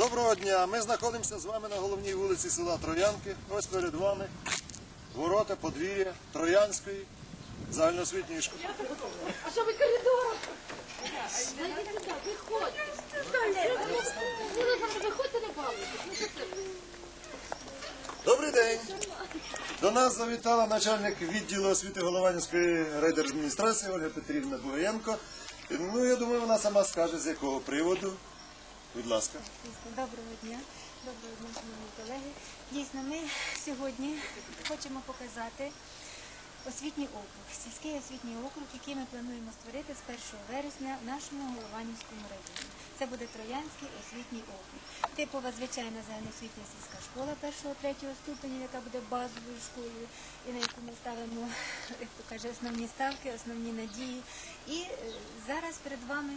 Доброго дня! Ми знаходимося з вами на головній вулиці села Троянки. Ось перед вами ворота подвір'я Троянської загальноосвітньої школи. А що ви коридором? Виходьте. Виходьте, не? Добрий день! До нас завітала начальник відділу освіти Голованівської райдержадміністрації Ольга Петрівна Бугаєнко. Ну, я думаю, вона сама скаже, з якого приводу. Будь ласка. Доброго дня. Доброго дня, шановні колеги. Дійсно, ми сьогодні хочемо показати освітній округ, сільський освітній округ, який ми плануємо створити з 1 вересня в нашому Голованівському районі. Це буде Троянський освітній округ. Типова звичайна загальноосвітня сільська школа 1-3 ступеня, яка буде базовою школою, і на яку ми ставимо, як то каже, основні ставки, основні надії. І е, зараз перед вами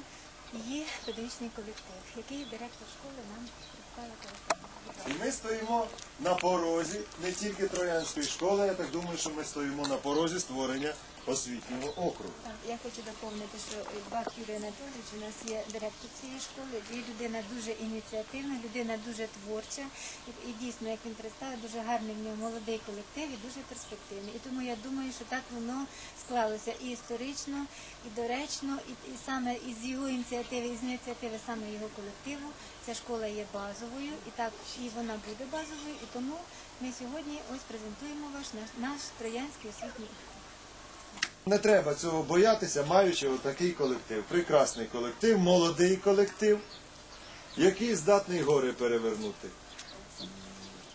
її педагогічний колектив, який директор школи нам представила. І ми стоїмо на порозі не тільки Троянської школи, я так думаю, що ми стоїмо на порозі створення освітнього округу. Так, я хочу доповнити, що Бак Юрій Анатолійович у нас є директор цієї школи. І людина дуже ініціативна, людина дуже творча. І, і дійсно, як він представив, дуже гарний в нього молодий колектив і дуже перспективний. І тому я думаю, що так воно склалося і історично, і доречно, і, і саме із його ініціативи, із ініціативи саме його колективу. Ця школа є базовою, і так і вона буде базовою. І тому ми сьогодні ось презентуємо ваш наш, наш троянський освітній. Не треба цього боятися, маючи отакий колектив. Прекрасний колектив, молодий колектив, який здатний гори перевернути.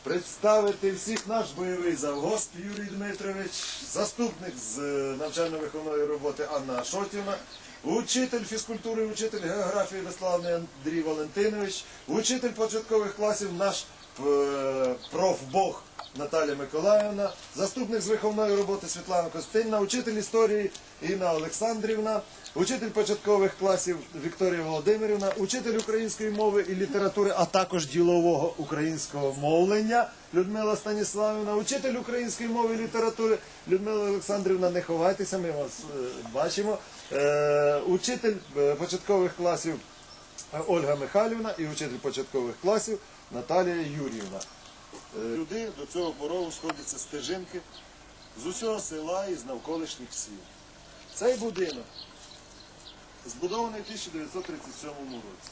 Представити всіх наш бойовий завгосп Юрій Дмитрович, заступник з е, навчально-виховної роботи Анна Ашотівна, учитель фізкультури, учитель географії Веславний Андрій Валентинович, учитель початкових класів наш е, профбог Наталя Миколаївна, заступник з виховної роботи Світлана Костинна, учитель історії Інна Олександрівна, учитель початкових класів Вікторія Володимирівна, учитель української мови і літератури, а також ділового українського мовлення Людмила Станіславівна, учитель української мови і літератури Людмила Олександрівна, не ховайтеся, ми вас е, бачимо. Е, учитель е, початкових класів Ольга Михайлівна і учитель початкових класів Наталія Юріївна. Люди до цього порову сходяться стежинки з усього села і з навколишніх сіл. Цей будинок збудований в 1937 році.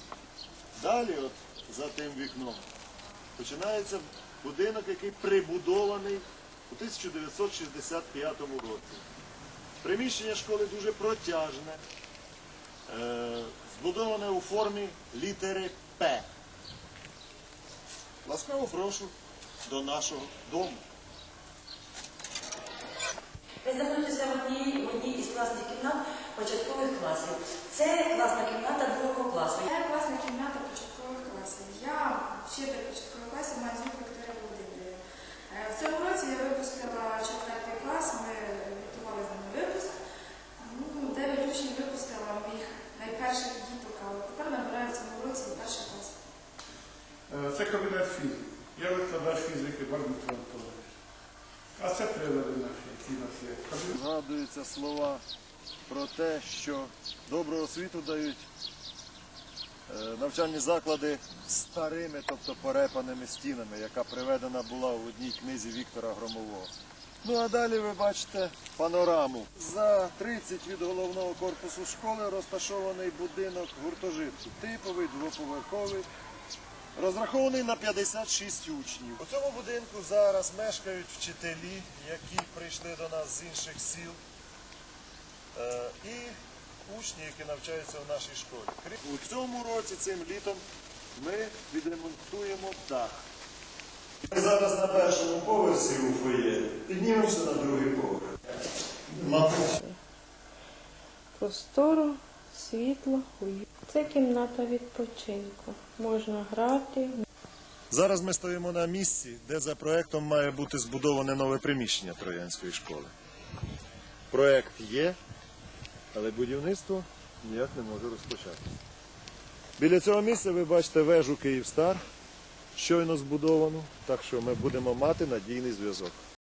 Далі, от за тим вікном, починається будинок, який прибудований у 1965 році. Приміщення школи дуже протяжне, е, збудоване у формі літери П. Ласкаво прошу до нашого дому. Ви знаходитеся в одній, в одній із класних кімнат початкових класів. Це класна кімната другого класу. Я класна кімната початкових класів. Я вчитель початкових класів Мазюк Вікторія Володимирівна. Е, В цьому році я випустила четвертий клас, ми готували з ними випуск. Ну, дев'ять учнів випустила моїх найперших діток, але тепер набираю в цьому році перший клас. Е, Це кабінет фізики. Я викладач фізики Бардмитро Анатолійович. А це прилади наші, які нас є. Згадуються слова про те, що добру освіту дають е, навчальні заклади старими, тобто порепаними стінами, яка приведена була в одній книзі Віктора Громового. Ну а далі ви бачите панораму. За 30 від головного корпусу школи розташований будинок гуртожитку, типовий двоповерховий, розрахований на 56 учнів. У цьому будинку зараз мешкають вчителі, які прийшли до нас з інших сіл, е, і учні, які навчаються в нашій школі. У цьому році, цим літом, ми відремонтуємо дах. Ми зараз на першому поверсі у фоє, піднімемося на другий поверх. Мабуть, Просторо, світло, уют. Це кімната відпочинку. Можна грати, Зараз ми стоїмо на місці, де за проектом має бути збудоване нове приміщення Троянської школи. Проект є, але будівництво ніяк не може розпочатися. Біля цього місця ви бачите вежу Київстар, щойно збудовану, так що ми будемо мати надійний зв'язок.